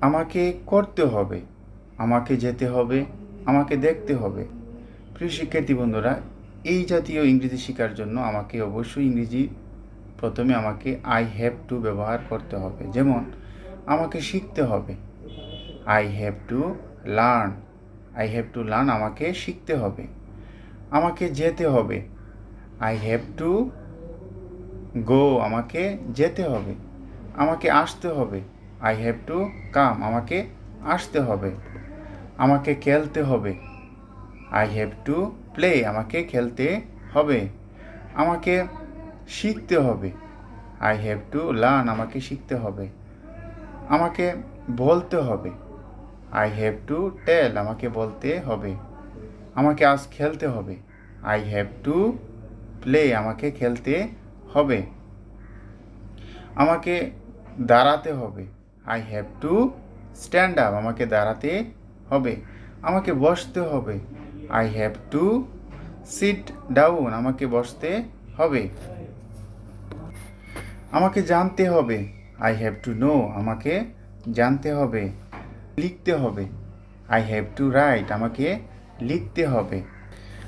আমাকে করতে হবে, আমাকে যেতে হবে, আমাকে দেখতে হবে। প্রিয় শিক্ষার্থী বন্ধুরা, এই জাতীয় ইংরেজি শেখার জন্য আমাকে অবশ্যই ইংরেজি প্রথমে আমাকে আই হ্যাভ টু ব্যবহার করতে হবে। যেমন, আমাকে শিখতে হবে। I have to learn I have to learn আমাকে শিখতে হবে। আমাকে যেতে হবে। আই হ্যাভ টু গো আমাকে যেতে হবে। আমাকে আসতে হবে। আই হ্যাভ টু কাম আমাকে আসতে হবে। আমাকে খেলতে হবে। আই হ্যাভ টু প্লে আমাকে খেলতে হবে। আমাকে শিখতে হবে। আই হ্যাভ টু লার্ন আমাকে শিখতে হবে। আমাকে বলতে হবে। আই হ্যাভ টু টেল আমাকে বলতে হবে। আমাকে আজ খেলতে হবে। আই হ্যাভ টু প্লে আমাকে খেলতে হবে। আমাকে দাঁড়াতে হবে। I have to stand up আমাকে দাঁড়াতে হবে। আমাকে বসতে হবে। I have to sit down আমাকে বসতে হবে। আমাকে জানতে হবে। আই হ্যাভ টু নো আমাকে জানতে হবে। লিখতে হবে। আই হ্যাভ টু রাইট আমাকে লিখতে হবে।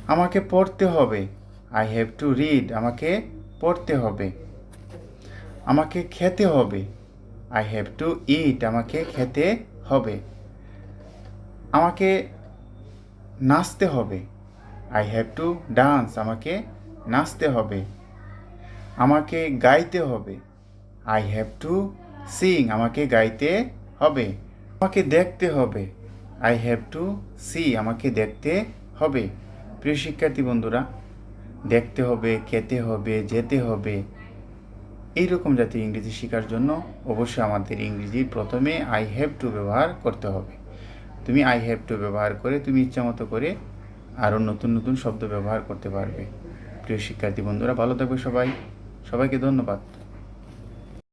আমাকে পড়তে হবে। আই হ্যাভ টু রিড আমাকে পড়তে হবে। আমাকে খেতে হবে। আই হ্যাভ টু ইট আমাকে খেতে হবে। আমাকে নাচতে হবে। আই হ্যাভ টু ডান্স আমাকে নাচতে হবে। আমাকে গাইতে হবে। আই হ্যাভ টু সিং আমাকে গাইতে হবে। আমাকে দেখতে হবে। আই হ্যাভ টু সি আমাকে দেখতে হবে। প্রিয় শিক্ষার্থী বন্ধুরা, দেখতে হবে, খেতে হবে, যেতে হবে। এইরকম জাতীয় ইংরেজি শেখার জন্য অবশ্যই আমাদের ইংরেজি প্রথমে আই হ্যাভ টু ব্যবহার করতে হবে। তুমি আই হ্যাভ টু ব্যবহার করে তুমি ইচ্ছামতো করে আরও নতুন নতুন শব্দ ব্যবহার করতে পারবে। প্রিয় শিক্ষার্থী বন্ধুরা, ভালো থাকবে সবাই। সবাইকে ধন্যবাদ।